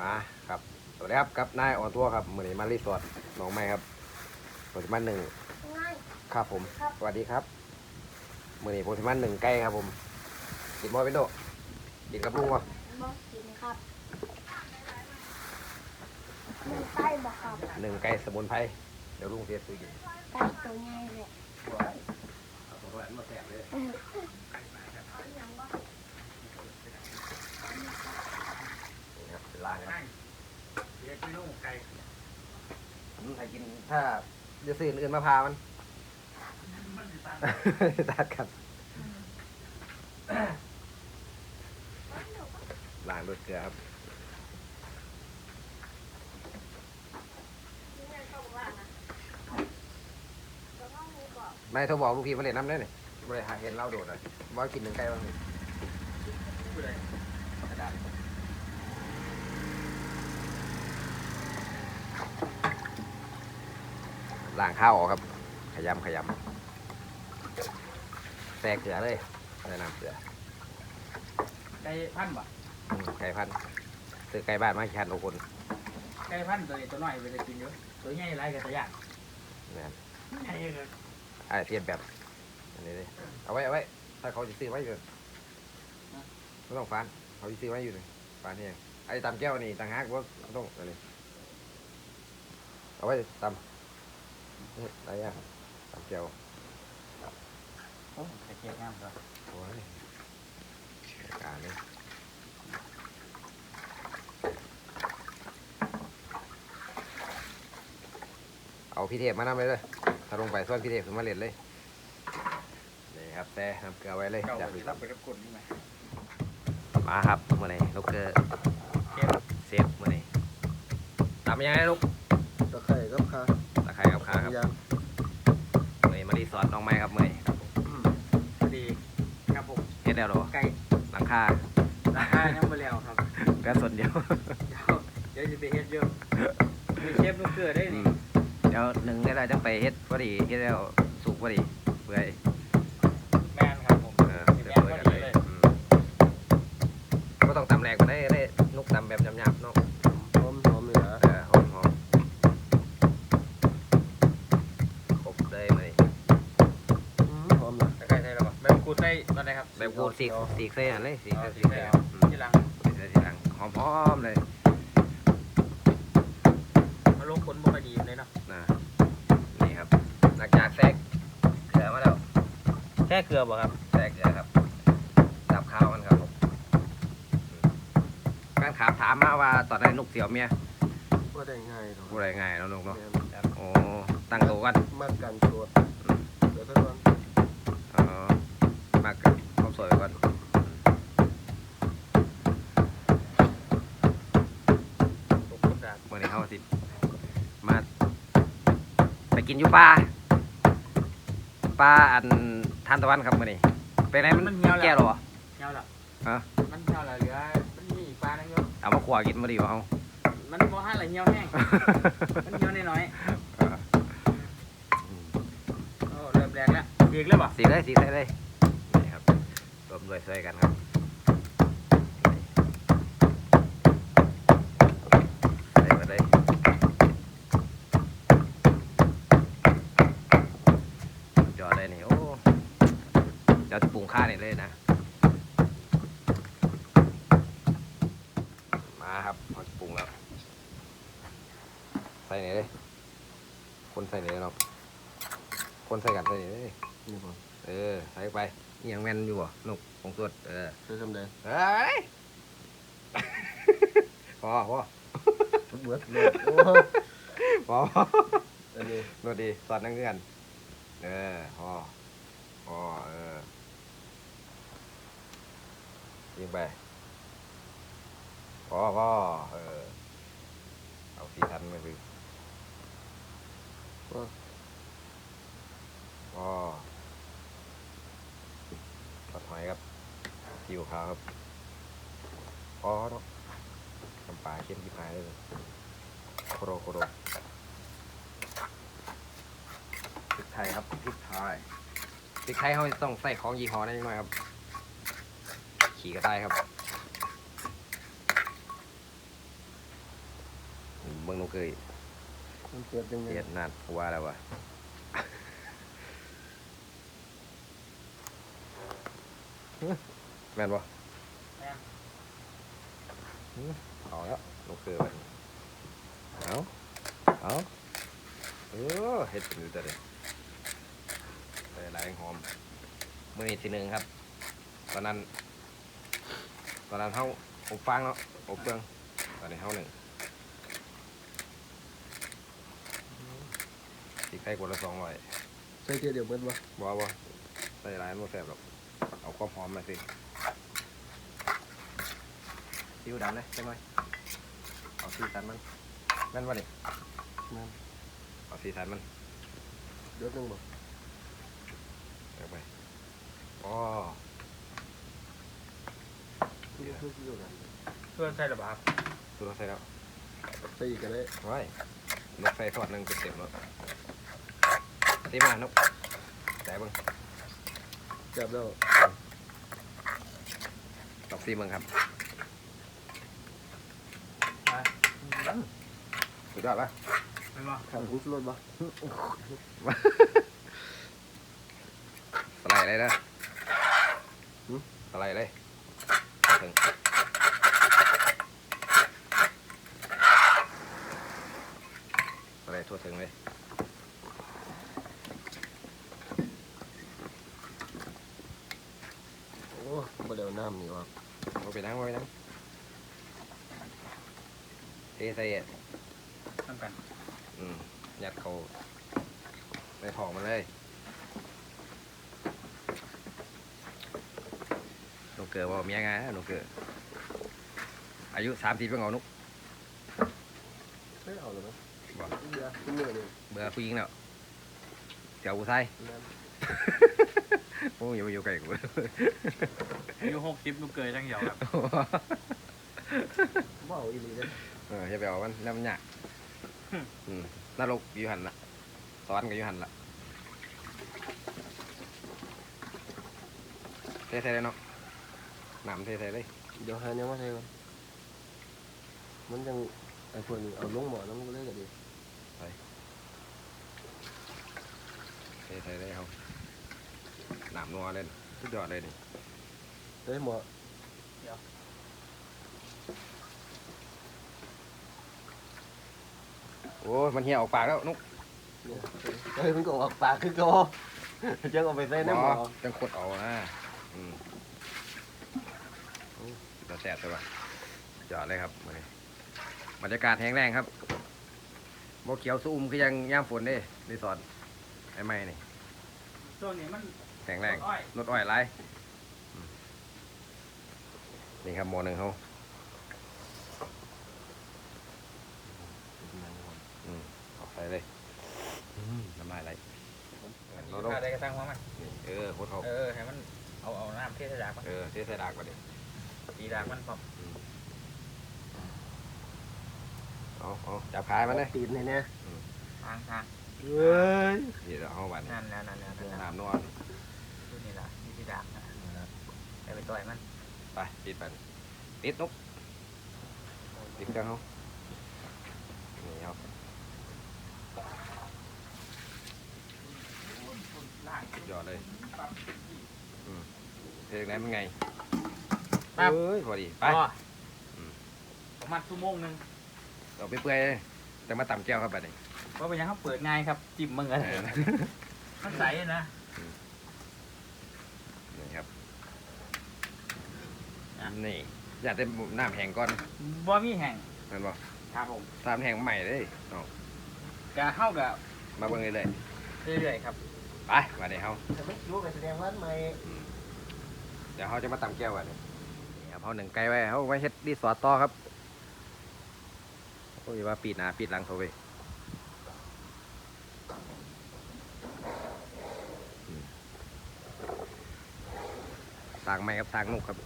มาครับสวัสดีครับกับนายออนทัวร์ครับมือนี้มารีสอร์ทหนองไม้ครับโพธิมันหนึ่งง่ายครับผมครับสวัสดีครับมือนี้โพธิมันหนึ่งใกล้ครับผมกินบอเป็นโดกินกับลุงวะบอกกินครับมันใต้บอกครับหนึ่งไก่สมุนไพรเดี๋ยวลุงเสียซื้อกินใต้ตัวใหญ่เลย เอาตัวนั้นมาแสบเลยนี่ครับเป็นล่างครับเรียกพี่นุ่งไก่อืมใครกินถ้าจะซื้ออื่นมาพามันตัดกันล้างด้วยเกลือครับไม่โทรบอกลูกพี่มาเล่นน้ำได้เนี่ยบริหารเห็นเราโดดอะว่ากินหนึ่งไก่บ้างนี่ผู้ใดกระดาษ ล้างข้าวออกครับ ขยำขยำแทรกเกลือเลยใส่น้ำเกลือไก่พันธุ์บ่อืมไก่พันธุ์ซื้อไก่บ้านมาชันโอคนไก่พันธุ์ตัวนี้ตัวน้อยไปเลยกินเยอะตัวใหญ่ไรกับตัวใหญ่นะครับใหญ่เลยอ่าเทียนแบบ อันนี้เลยเอาไว้เอาไว้ ถ้าเขาจะซื้อไว้อยู่ไม่ต้องฟันเขาจะซื้อไว้อยู่เลยฟันนี่ไอ้ตำแก้วนี่ต่างหากว่าต้องอันนี้เอาไว้ตำ นี่อะไรอะตำแก้วโอ้ไข่เจียวงามครับโอ้ยรายการนี้เอาพี่เทพมานำเลยเลยถ้าลงไปส่วนพี่เทพขึ้นมาเล่นเลยนี่ครับแต่น้ำเกลือไว้เลยเก่าจากไปพี่รับตำไปรับกดนี่ไหมมาครับมื่อนี้ลูกเกอร์เก็บเซฟมื่อนี้ตามยังไงลูกตะไคร่กับขา ตะไคร้กับขาครับยางมื่อนี้มารีสอร์ทน้องไม้ครับมื่อนี้พอดีครับผมเฮ็ดแล้วเหรอไก่หลังคาราคายังไม่แล้วครับก็ส่วนเดียวเดี๋ยวเดี๋ยวจะไปเฮ็ดเยอะมีเชฟลูกเกลือได้อืนี่มเดี๋ยวหนึ่งได้เราจะไปเฮ็ดพอดีเฮ็ดแล้วสุกพอดีเปื่อย สีกสีกเส้นเลยสีกเอาเส้นสีสีกใส่เส้นเอาอืมที่หลังสีกเส้นทีหลังหอมๆเลยมาลงคนบ่ค่อยดีเลยเนาะนะนี่ครับหลังจากแทรกเกลือมาแล้วแค่เกลือบ่ครับแทรกเกลือครับดับข้าวมันครับผมอืมการถามถามมาว่าตอนไหนนุกเสียวเมียว่าได้ง่ายหรอกพูดอะไรง่ายเนาะนุกเนาะแม่นโอ้ตั้งตัวกัน มากกันตัวเดี๋ยวถ้าวัน กินอยู่ป่าป่าอันทานตะวันครับมื่อนี้ไปไหนมันแก่หรอ เหี่ยวแล้วฮะ มันเหี่ยวแล้วเหลือมันมีอีกปลานึงอยู่เอามาขวากินมาดีกว่าเอา มันบ่ห้าละเหี่ยวแห้ง มันเหี่ยวน้อยเออๆโอ้เริ่มแรงแล้วเบียกเลยป่ะสีเลยสีเลยเลยนี่ครับรวมด้วยช่วยกันครับ งข้าวนี่เลยนะ มาครับพอจะปรุงแล้ว ใส่ไหนเลย คนใส่ไหนเลยเนาะคนใส่กันใส่ไหนเลยนี่ผมเออ ใส่ไปอิหยังแม่นอยู่บ่นุกผงสดเออใช้คำแดงเฮ้ยพอพอเบิดเลยโอ้พออันนี้นวดดีสอดนั่งเงื่อนเออพอพอเออยิงไปพอพอ เออ เอาสีทันไปคือพอตัดหอยครับผิวขาวครับพอเนาะน้ำปลาเข้มที่พายเลยโคโรโคโรพริกไทยครับพริกไทยพริกไทยเขาต้องใส่ของยี่ห้อนั้นหน่อยครับ ขี่ก็ได้ครับ บิ่งหนูเคยมันเกิดยังไงเฮ็ดนานว่าแล้ววะแม่นบ่แม่นหือเอาแล้วหนูเคยไปเอาเอาเออเฮ็ดเป็นอยู่แต่เด้ใส่หลายหอมมื้อนี้ทีหนึงครับ ตอนนั้น ตอนนั้นเฮาอบฟางเนาะอบเปลืองตอนนี้เฮาหนึ่ง อีกไข่กวดละสองร้อยใส่เทียเดียวเบิดบ่บ่บ่ใส่หลายมันบ่แซ่บหรอก เอาความหอมมาสิซิวดำเลยจังหน่อยเอาสีสันมันแม่นบ่นี่นั่นเอาสีสันมันเดี๋ยวนึงบ่เอาไปอ๋อนี่คือที่อยู่กันเพื่อนใส่หรือเปล่าครับสุดแล้วใส่แล้วใส่อีกก็ได้ไว้นกใส่ทอดหนึงเต็มๆแล้ว ตีมานกแต่เบิ่งจับแล้วตอกซีเบิ่งครับสุดยอดปะไม่มาขาดผงชูรสบ่สไลด์เลยนะสไลด์เลยถึงสไลด์ทั่วถึงเลย โอ้บ่ได้เอาน้ำนี่ว่า เอาไปนั่งเอาไปนั่งเทใส่อะทำกันอืมยัดเขาในท้องมันเลยหนูเกิดว่าเมียไงหนูเกิดอายุสามสิบเป็นเอานุกไม่เอาเลยมั้ยบ่เดี๋ยวขึ้นมือนี่เบื่อผู้หญิงแล้วเดี๋ยวกูใส่นั่นโอ้ยอย่ามาอยู่ใกล้กูอายุหกสิบลูกเกยจังเหี่ยวครับบ่เอาอีหลีเด้อเอออย่าไปเอามันแล้วมันยากอืมนรกอยู่หันละสอนก็อยู่หันละเทใส่เลยเนาะน้ำเทใส่เลยเดี๋ยวหาแนวมาใส่ก่อนมันจังไอ้พวกนี้เอาลงหม้อแล้วมันก็เลยก็ดีเทใส่เลยเขาน้ำนัวเลยสุดยอดเลยนี่เฮ้ยหม้อโอ้ยมันเหี่ยวออกปากแล้วนุกเนี่ยเฮ้ยมันก็ออกปากคือเก็จังเอาไปใส่ในหม้อจังขดเอานะอืมโอ้จะแสบใช่ปะจอดเลยครับมานี่บรรยากาศแห้งแรงครับบกเขียวสูมคือยังย่ามฝนเด้รีสอร์ทไอ้ไม้นี่ช่วงนี้มัน แข็งแรงอ้อยรถอ้อยไรอืมนี่ครับหมอหนึ่งเขาอืมเอาใส่เลยอืมน้ำลายไหลมีค่าได้กระตั้งว่ามันนี่เออโคตรเขาเออให้มันเอาเอาน้ำเทศจากมันเออเทใส่ดากก่อนดิตีดากมันพร้อมเอาเอาจับขายมันเลยตีนนี่เนี่ยทางทางเฮ้ยเดี๋ยวเอาบัตรนั่นแล้วนั่นแล้วนั่นแล้วน้ำนวลดูนี่ล่ะนี่ ที่ดากนะไปไปต่อยมันไปปิดไปปิดนุกปิดเครื่องเขานี่ครับสุดยอดเลยอืมเพลงนั้นเป็นไงปั๊บเอ้ยพอดีไปอ๋ออืมประมาณชั่วโมงหนึงเราไปเปื่อยเลยแต่มาต่ำแก้วครับบัดนี้เพราะเป็นยังเขาเปิดง่ายครับ จิ้มมึงอะไรเออมันใสนะ นี่ครับ อะ นี่อยากได้น้ำแห้งก่อนบ่มีแห่งนั่นบ่ครับผมน้ำแห้งใหม่เลยเอากะเข้ากับมาเบิ่งเลยเลยเรื่อยๆครับไปมาเดี๋ยวเขาแต่ไม่รู้ก็แสดงว่าใหม่เดี๋ยวเขาจะมาตำแก้วกันนี่ครับเขาหนึ่งไก่ไว้เขาไว้เฮ็ดรีสอร์ทต่อครับโอ้ยว่าปิดหน้าปิดหลังเขาไปอืมสร้างไม้กับสร้างนุกครับ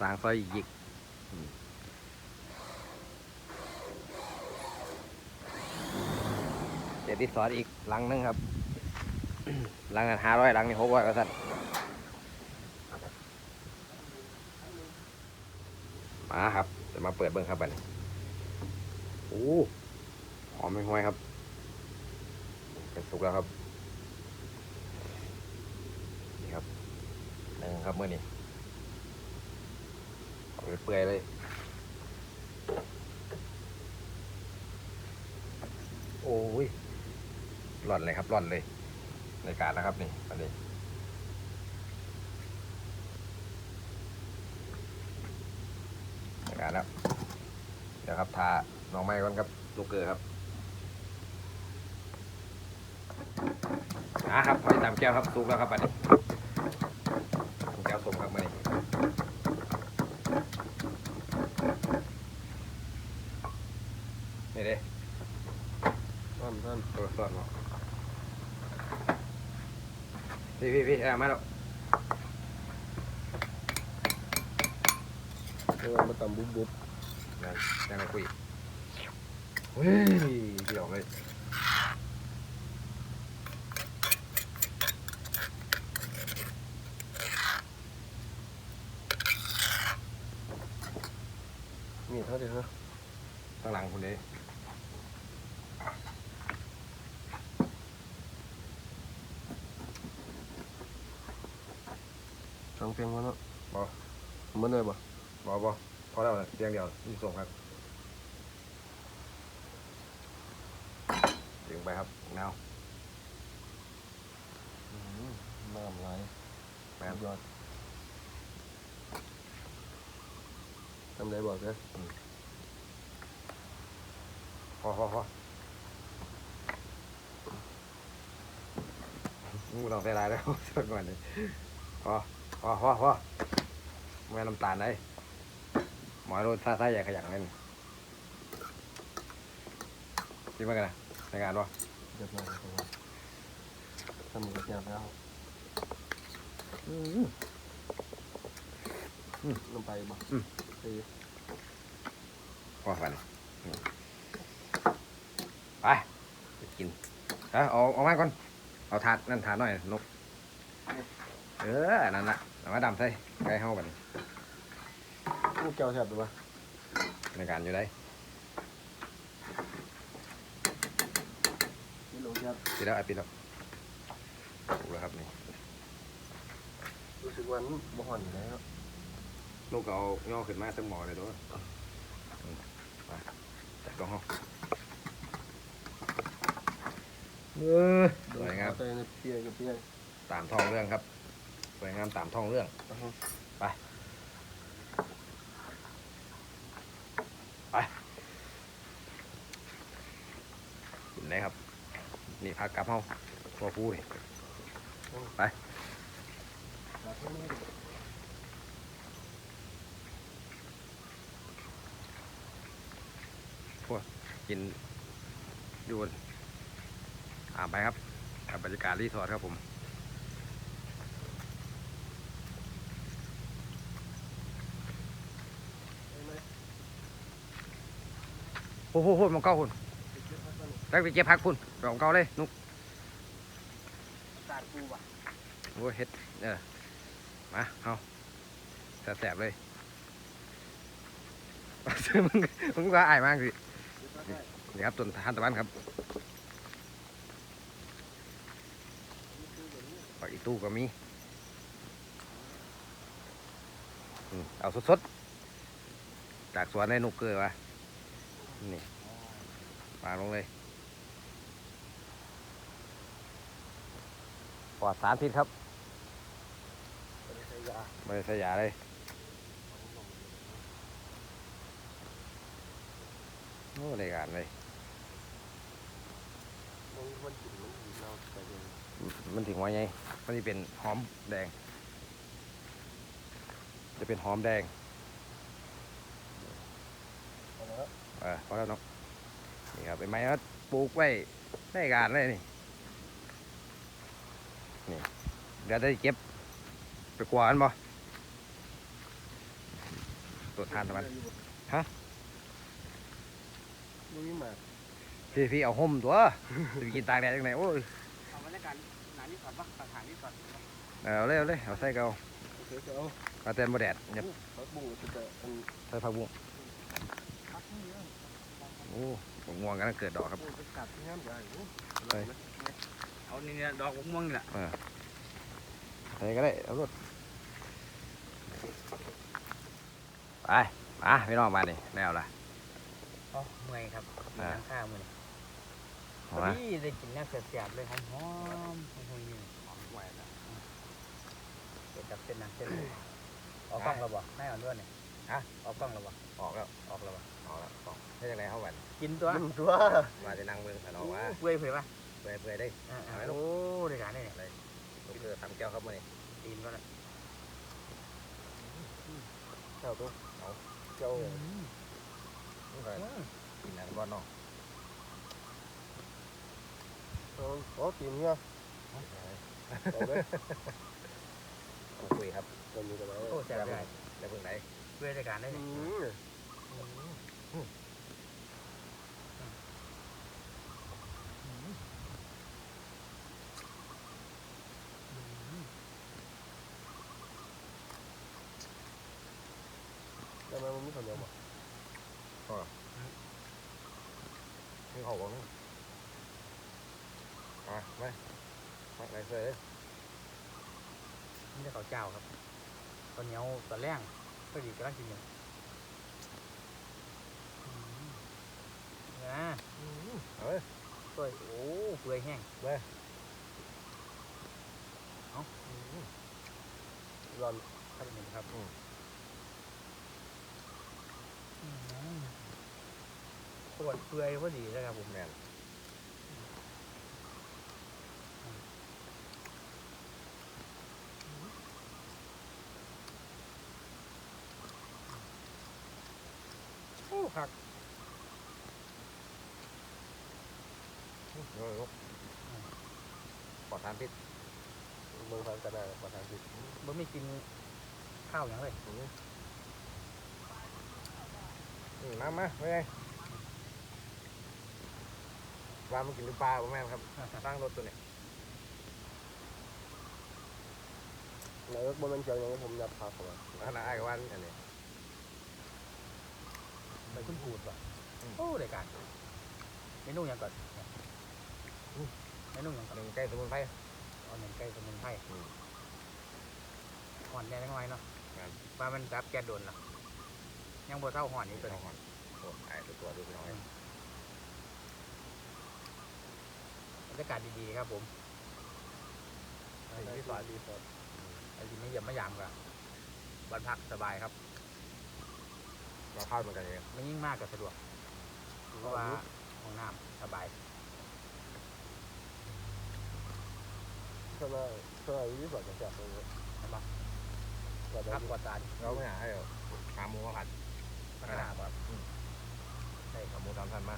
สร้างซอยหยิกเดี๋ยวรีสอร์ทอีกหลังนึงครับหลังกันห้าร้อยหลังนี่หกร้อยก็สั่นมาครับจะมาเปิดเบิ้งครับบันี้โอ้หอมไม่ห้อยครับเป็นสุกแล้วครับ นี่ครับหนึ่งครับเมื่อนี้ เปื่อยเลยโอ้ยร่อนเลยครับร่อนเลยในการนะครับนี่อันนี้ในการแล้วเดี๋ยวครับทาน้องไม้ก่อนครับลูกเกอร์ครับอ่าครับพอดีตามแก้วครับสุกแล้วครับอันนี้ นี่เด้ท่านท่านตัวสดมาพี่พี่พี่เอามาแล้วเดี๋ยวมาตำบุบบุบนั่นยังไงคุยเฮ้ยเดี๋ยวเลยนี่เท่าเดียวนะข้างหลังคุณเด้ส เพียงพอเนาะบ่มันเลยบ่บอบอพอแล้วนะเพียงเดียวนี่ส่งครับถึงไปครับเงาอืมน้ำไหลแม่นยอดทำได้บอกเลยพอพอพองูต้องใส่ลายแล้วช่วยก่อนเลยพอ พอพอพอไม่น้ำตาลได้หมอยรถท่าท่าใหญ่ขยันเลยนี่คิดว่าไงนะในงานวะเรียบร้อยแล้วครับทำกับยาแล้วลงไปบ่ไปว่าฝันนี่ไปไปกินเอาเอาเอามาก่อน เอาถาดนั่นถาดหน่อยนก เออ นั่นละ เอามาดำใส่ไก่เฮาบัดนลูกแก้วแทบหรือเปล่าในการอยู่ได้ไม่ลงแทบปีแล้วไอ้ปีแล้วถูกแล้วครับนี่รู้สึกว่ามันบ่ห่อนอยู่แล้วนกก็เอาย่อขึ้นมาตั้งหมอเลยด้วยอืมไปจัดกล้องห้องเออสวยงามเตยในเปียกับเปียตามท้องเรื่องครับ สวยงามตามท้องเรื่องกินได้ครับ นี่พักกลับเฮาตัวผู้นี่ไป กินอยู่อ่าไปครับกับบรรยากาศรีสอร์ทครับผม โอ้โหโหมันเก้าคุณไปไปเก็บผักคุณไปของเก้าเลยนุกตาดปูว่ะโอ้ยเฮ็ดเออมาเอาแสบๆเลยมึงมึงก็อายมากสินี่ครับต้นทานตะวันครับปักอีตู้ก็มีอืมเอาสดๆจากสวนได้นุกเกอร์วะ นี่ปาลงเลยปลอดสารพิษครับไม่ได้ใส่ยาเลยโอ้ได้การเลยมันมันกินมันกินเราไปเลย มันถึงว่าไงมันจะเป็นหอมแดง จะเป็นหอมแดง เอาละ เออพอแล้วเนาะนี่ครับเป็นไม้ก็ปลูกไว้ได้การเลยนี่นี่เดี๋ยวได้เก็บไปกวาดมันบ่ตัวทานตะวันฮะมันมีหมากพี่พี่เอาห่มตัวจะไปกินตากแดดยังไงโอ้ยเอาบรรยากาศหนานี่ก่อนปะสถานนี่ก่อนเอาเลยเอาเลยเอาใส่เกาโอเดี๋ยวจะเอาปลาแตนบ่แดดเนี่ยผักบุ้งก็จะอันใส่ผักบุ้งโอ้ผมม่วงกำลังเกิดดอกครับโอ้จะกัดงามใหญ่โอ้ไปเอานี่เนี่ยดอกมะม่วงนี่แหละใส่ก็ได้เอารถไปมาพี่น้องมาดิแนวละอ๋อเมื่อยครับกินน้ำข้าวมื้อนี้เอาพอมาดีได้กินน้ำเสียบๆเลยหอมๆหอมๆนี่หอมไหวแล้วเกิดกับเส้นน้ำเส้นเลยออกกล้องเราบ่ไม่อ่อนด้วยเนี่ย ฮะออกกล้องเราบ่ออกแล้วออกแล้วบ่ออกแล้วออกให้ยังไงเข้าวันกินตัวมันตัวมาจะนั่งเมืองสนอว่าเปื่อยเผยป่ะเปื่อยเปื่อยได้อ่าเอาๆไว้ลูกโอ้ได้การได้เนี่ยลูกเรือทำแก้วครับมื่อนี้ตีนก็แล้วเจ้าตัวเอาเจ้านี่ก็กินอันก้อนเนาะเอาขอกินเนี่ยเอาเลยเอาคุยครับกันอยู่กันไหนโอ้แซ่บได้จะเพิ่งไหน เปื่อยได้การได้เนี่ยทำไมมันไม่ทำเนียวบ่นี่เขาบอกนี่มาไปมาไหนเสือเลยนี่จะข้าเจ้าครับข้าวเนี้ยวตะแรงพ อดีกำลังกินอยู่นะเอ้ยเปื่อยโอ้เปื่อยแห้งร้อนครับหนึ่งครับอืมปวดเปื่อยพอดีเลยครับผมแม คักโอ้ยลูกปลอดสารพิษเมืองพันกันได้ประธานผิดบ่มีกินข้าวอย่างเลยอืมมามาไปไงปลามันกินหรือปลาบ่แม่นครับตั้งรถตัวนี้นายกบนมันเชียงยังผมยับพาเข้ามาขนาดไอ้ายกับวันอันนี้ ไปคุณปูดว่ะอืมโอ้รายการเมนูหยังก่อนเมนูหยังก่อนหนึ่งใกล้สมุนไพรเอาหนึ่งไก่สมุนไพรอืมห่อนแน่จังไงเนาะครับว่ามันรับแก๊สโดนเหรอยังบ่เท่าห่อนนี้ตัวตัวนี้นี้โอ้ไอ้ตัวตัวดูน้อยบรรยากาศดีๆครับผมที่สาดีสอดไอ้ที่ไม่เยี่ยมไม่ยามกับบ้านพักสบายครับ เราเข้าเหมือนกันเลยไม่ยิ่งมากก็สะดวก เพราะว่าห้องน้ำสบายทำไมทำไมที่สอดจะจับตรงนี้ใช่ปะจับครับกว่าตาดเราไม่หาให้หรอกหาหมูมาผัดพัฒนาแบบใช่คหารับหมูสามพันมา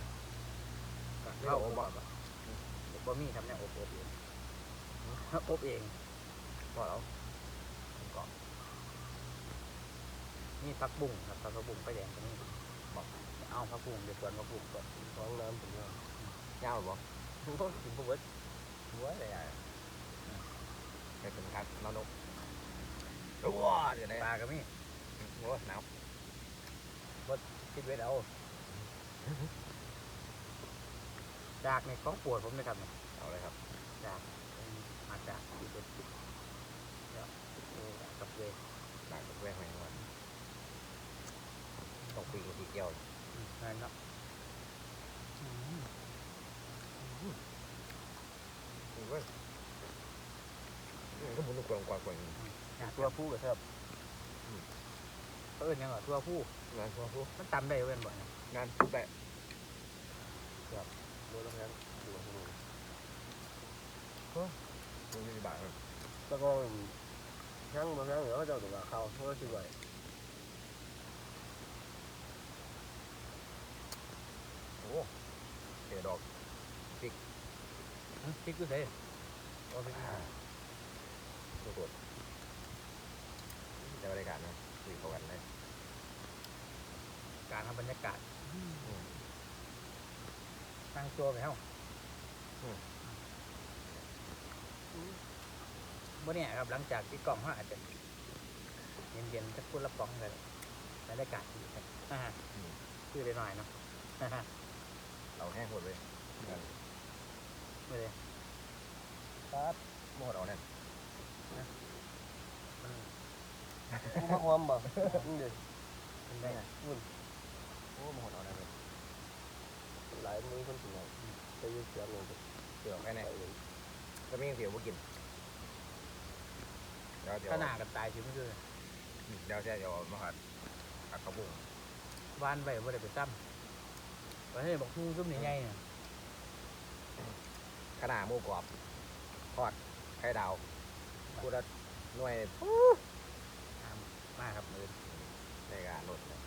เข้าอบแบบบ่มีครับเนี่ยอบอบเองอบเองก็แล้ว นี่พักบุ้งครับพักบุ้งไฟแดงตรงนี้บอกเอาพักบุ้งเดี๋ยวส่วนพักบุ้งก่อนท้องน้ำผมว่าเงาบ่ถึงพวกเวิร์ดหัวอะไรอะให้เป็นครับนอนนกโอ้เดี๋ยวได้ปลาก็มีโอ้หนาวคิดไว้แล้วดากในของปวดผมเลยครับเนี่ยเอาเลยครับดากมาจากที่สุดเดี๋ยวโอ้ดากกับเวหนักแวกแหงวันต้อง ปีกทีเกี่ยวอืมนั่นเนาะอืมเว้ยก็หมุนกวางกวางกวางอยากตัวผู้กับแทบเอิ้นยังเหรอทั่วผู้งานพวกพวกมันตำได้เว้นบ่เนี่ยงานทุกแบบโดนแล้วแพ้ดูดูมึงมีบาทครับแล้วก็ช่างบางครั้งเดี๋ยวเขาจะเอาตัวเขาเขาก็ชิบไว้ โอ้เดี๋ยวดอกหึพริกกูเซ่โอ้พริกกูตัวตรวจจะบรรยากาศนะคุยเข้ากันเลยการทำบรรยากาศตั้งตัวไปเฮ้าบ่เนี่ยครับ หลังจากที่กล่องเขาอาจจะเย็นๆจะพูดละป๋องเลยบรรยากาศดีครับอ่าคือได้หน่อยเนาะ เราแห้งหมดเลยไม่เลยครับหมดเอาเนี่ยมันกูมาความบ่นี่เด็กมันได้ไงโอ้หมดเอาเนี่ยเลยหลายมือคนสิงไปยืดเสียงลงไปเดี๋ยวแค่นี้ก็ไม่เสียวบ่กินเดี๋ยวเดี๋ยวขนาดกันตายสิมันคือเดี๋ยวเดี๋ยวมาหัดหัดกระบุงวานไปว่าได้ไปซ้ำ ประเทศบอกฮู้ซุ้มใหญ่ๆเนี่ยขนาดหมูกรอบทอดไข่ดาวพูดละหน่วยมากครับมือในการลดนะ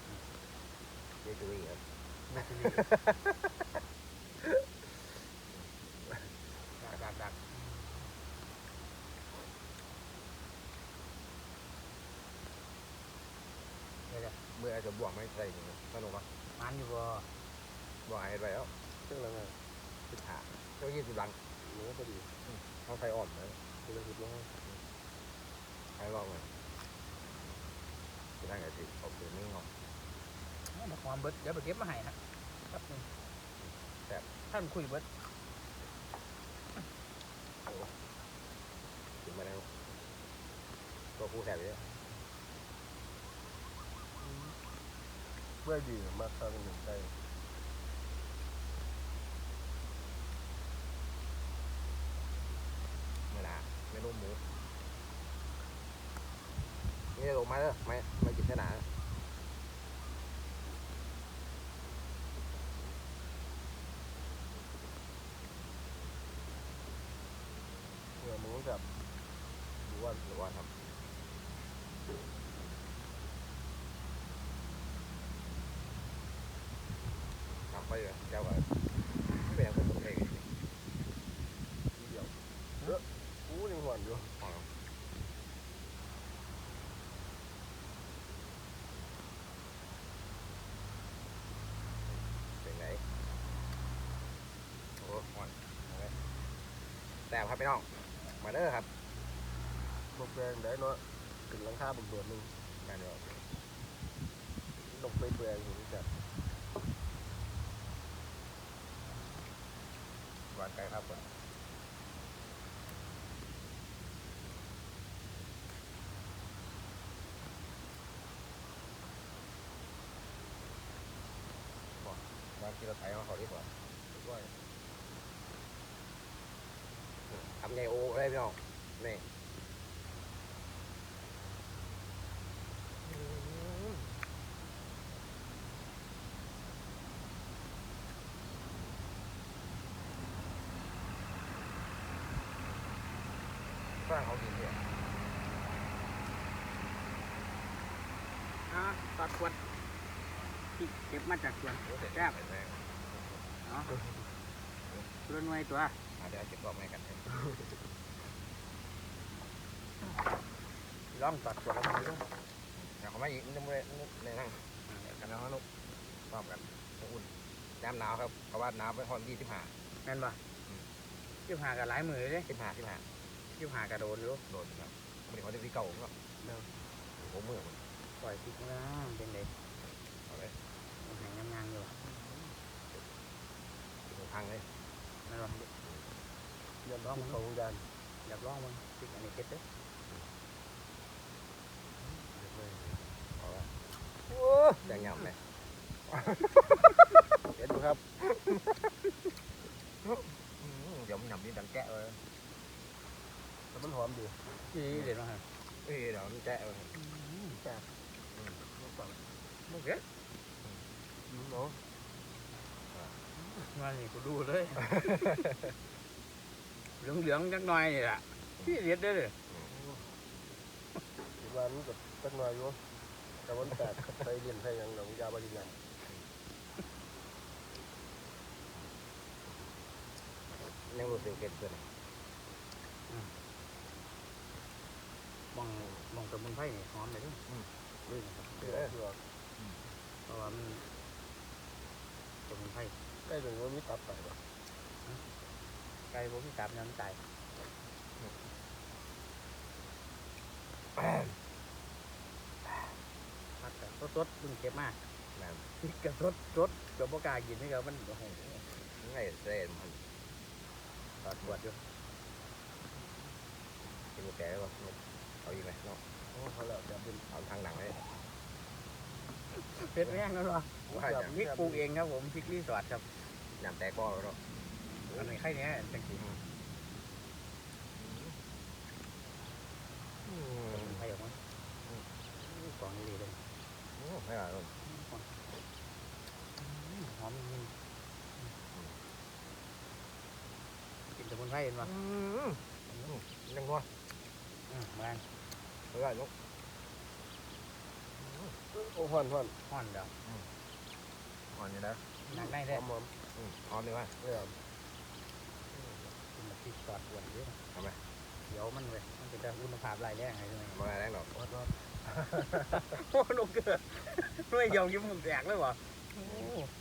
เยอะจุยครับมาที่นี่ดักดักดักเดี๋ยวเมื่อจะบวกไม่ใส่หนึ่งสนุกปะๆมันอยู่บ่ บวกให้ไปแล้วซึ่งแล้วไงสิบห้าเจ้ายี่สิบลังเนื้อพอดีเขาใส่อ่อนเลยคือเราคิดว่าใช้ลองเลยจะได้ไงสิเอาปืนนี่งอเอาความเบิดเดี๋ยวไปเก็บมาให้ฮะครับนึงแบบท่านคุยเบิดถึงมาแล้วตัวผู้แสบเลยเพื่อดีมากตอนหนึ่งใจไม่นาไม่นุ่ม หมูนี่ลงมาเด้อไม่ไม่กินขนาดเมื่อมึงกับหรือว่าหรือว่าทำทำไปเลยเจ้าไม่เป็นคนเอง ทีเดียวเยอะกูยังหวนอยู่ เป็นไหนโอ้หอนเอาไว้ แต่ครับพี่น้อง มาเด้อครับบกแรงได้เนาะถึงหลังคาบุกโดดหนึ่งมาเด้อลงไปแปลงอยู่จัดหวานไก่ครับก่อนบอกวางกินรถไถมาเขาดีกว่าดีกว่า ทำไงโอ้เลยพี่น้องนี่ฝรั่งเขากินเนี่ยอะตัดขวดที่เก็บมาจากสวนโอ้เด็ดแซ่บเด็ดเลยเนาะตัวหน่วยตัว อะเดี๋ยวเก็บรอบให้กันให้ ลองตัดขวดแล้วมันดูเดี๋ยวเขามาอีกนึงเลยในนั่งกันนะฮะนุ๊กรอบกันอุ่นน้ำหนาวครับเพราะว่าหนาวไปฮอนยี่สิบห้าแม่นป่ะยิบหากับหลายมือเลยสิบห้าสิบห้ายิบหากระโดดอยู่โดนครับไม่ได้เขาจะที่เก่าก็โอ้เมื่อมันปล่อยพริกนะเป็นเด็กเอาเลยมันแหงงามๆอยู่ถึงพังเลยแม่นป่ะยันร้องเขาของยันอยากลองมั้งพริกอันนี้เก็ดเด้อเอาละโอ้แดงหย่ำเลยเห็นดูครับอืมเดี๋ยวมันหย่ำนี่ดังแกะเลยแต่มันหอมดีที่เด็ดมากฮะเอ้ยเดี๋ยวมันแกะเลยแซ่บมึงเก็ดเนาะมานี่กูดูเลย เหลืองๆจักหน่อยนี่แหละที่เด็ดเด้อเลยอีกวันนี้กับตักหน่อยอยู่แต่วันแตกใส่เลียนใส่หยังหนองยาบาริยังยังรู้สึกเก็ดเกินมองมองสมุนไพรนี่หอมเลยเด้ออืมด้วยนะครับเชื่อเชื่อเพราะว่ามันสมุนไพรได้ถึงว่ามีตับใส่ปะ ไก่บ่มีตับน้ำตายเสดเพิ่งเก็บมาแม่นพริกกับสดสดกับบ่กล้ากินนี่ก็มันโอ้โหไม่เส้นมันตอดปวดอยู่กินหมูแก่แล้วเอาอีกไหมเนาะโอ้เขาแล้วจะเป็นเอาทางหนังเลยเผ็ดแห้งแล้วเหรอว่ามิกปลูกเองครับผมพริกรีสอร์ทครับยำแตกก็แล้ว เนาะอันนี้ไข่เนี้ยจังสีอืมไข่ออกมาสองดีเลยโอ้ไม่เอาหอมยินกินสมุนไพรเห็นปะยังงัวอืมแรงเออลูกโอ้ฮ้อนฮ้อนห่อนเดี๋ยวอ่อนอยู่แล้วหนักในหเด้อมหอมอืมหอมดีว่าเออ กินแบบพริกสอดปวดเยอะทำไมเดี๋ยวมันเลยมันเป็นแต่อุณหภูมิรายแรงไงใช่ไหมไม่แรงหรอกฮ้อนฮ้อนโอ้นกเกิดด้วยยองยิ้มมุมแตกเลยวะโอ้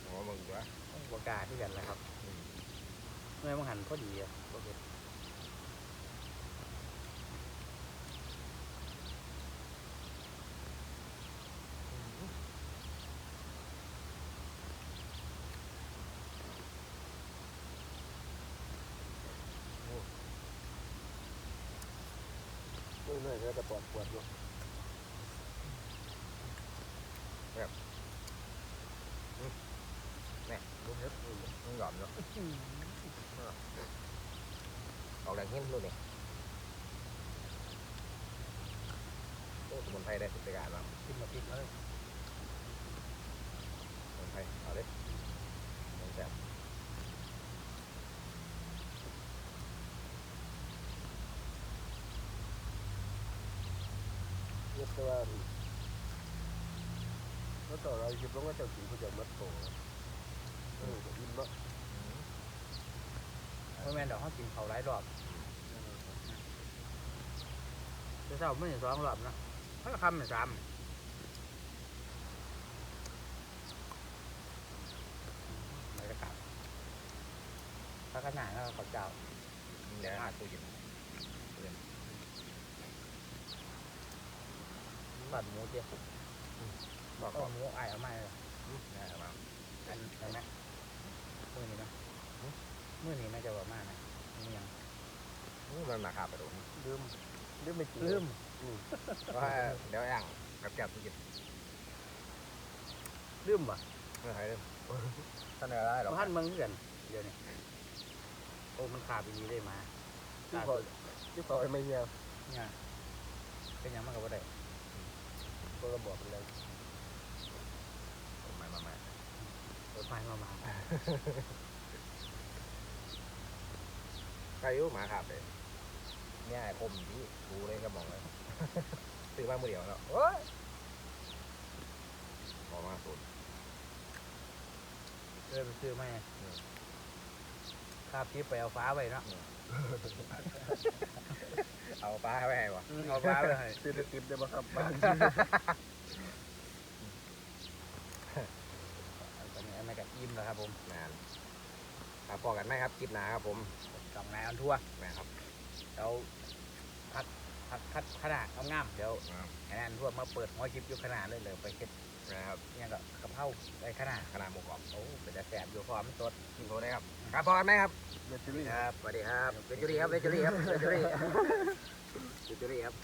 โอ้มึงตัวบกล้าที่กันเลยครับเมื่อมันหันพอดีอะบ่เผ็ ดไม่ไม่ก็จะปวดปวดอยู่ลูกเฮ็ดมึงหยอมเนาะออกแรงหิ้มลูกนี่โอ้สมุนไพรได้สุดการแล้วกินแบบพริกเลยสมุนไพรเอาดิมันแซ่บ เรียกว่าแล้วต่อเราคิดว่าจะกินเขาจะมัดโตเออจะอิ่มเนาะเพราะแม่นดอกเขากินเขาหลายรอบจะเศร้าไม่ถึงสองรอบนะถ้าคำเป็นสามบรรยากาศถ้าขนาดแล้วเขาเจ้าเดี๋ยวหาตู้เย็ นบัดหมูเจียวบอกก็ก่อนหมูไอ้เอามาเลยนะเอามาอันอันนะมื่อนี้นะมื่อนี้น่าจะว่ามากนะนี่ยังอืมมันมาขาบไปดูลืมลืมไม่กินลืมว่าเดี๋ยวย่างกับแก้วตู้เย็นลืมป่ะเมื่อไหร่เริ่มท่านอะไรหรอท่านเมืองเกือนเดี๋ยวนี้โอ้มันขาดไปนี้ได้มาที่พอที่พอไม่เงี้ยเนี่ยเป็นยังมันก็บ่ได้ ก็ระบอกเป็นไรมามามารถไฟมามาใครรู้หมาขาบเลยเนี่ยไอ้คมที่ดูเลยก็มองเลยซื้อมามือเดียวแล้วโอ้ยออกมาสุดเริ่มซื้อไหมคาบจิ๊บไปเอาฟ้าไปเนาะ เอาปลาไว้ให้วะเอาฟ้าไปให้ซื้อติดได้ไหมครับบ้านตอนนี้อันนั้นก็อิ่มแล้วครับผมนานครับพอกันไหมครับคลิปหนาครับผมสองนายอันทั่วนะครับเดี๋ยวพักพักคัดขนาดงามๆเดี๋ยวไอ้นั่นทั่วมาเปิดหัวคลิปอยู่ขนาดเลยเลยไปเฮ็ด นะครับเนี่ยก็กะเพราไปขนาดขนาดหมูกรอบโอ้เป็นแต่แสบอยู่พร้อมนสดกินโทได้ครับครับพอกันไหมครับเบตเตอรี่ครับสวัสดีครับเวจูรี่ครับเวจูรี่ครับเวจูรี่เวจูรี่ครับ